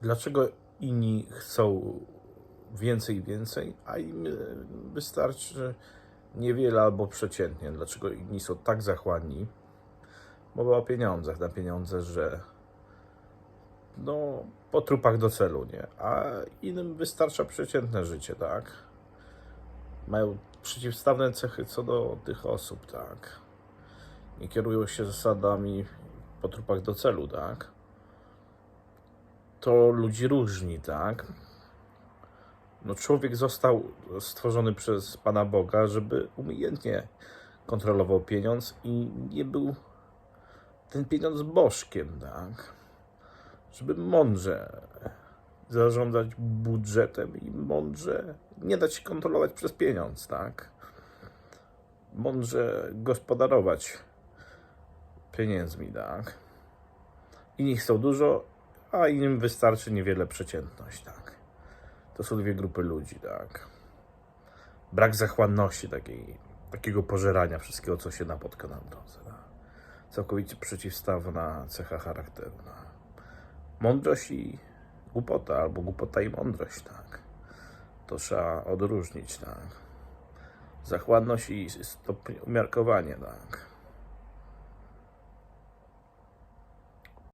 Dlaczego inni chcą więcej i więcej, a im e, wystarczy niewiele albo przeciętnie? Dlaczego inni są tak zachłanni? Mowa o pieniądzach, na pieniądze, że no, po trupach do celu, nie? A innym wystarcza przeciętne życie, tak? Mają przeciwstawne cechy co do tych osób, tak? Nie kierują się zasadami po trupach do celu, tak? To ludzi różni, tak? No, człowiek został stworzony przez Pana Boga, żeby umiejętnie kontrolował pieniądz i nie był ten pieniądz bożkiem, tak? Żeby mądrze zarządzać budżetem i mądrze nie dać się kontrolować przez pieniądz, tak? Mądrze gospodarować pieniędzmi, tak? Inni chcą dużo, a innym wystarczy niewiele przeciętność, tak? To są dwie grupy ludzi, tak? Brak zachłanności takiej, takiego pożerania wszystkiego, co się napotka na drodze, tak? Całkowicie przeciwstawna cecha charakteru, tak? Mądrość i głupota, albo głupota i mądrość, tak? To trzeba odróżnić, tak? Zachłanność i stopień umiarkowanie, tak?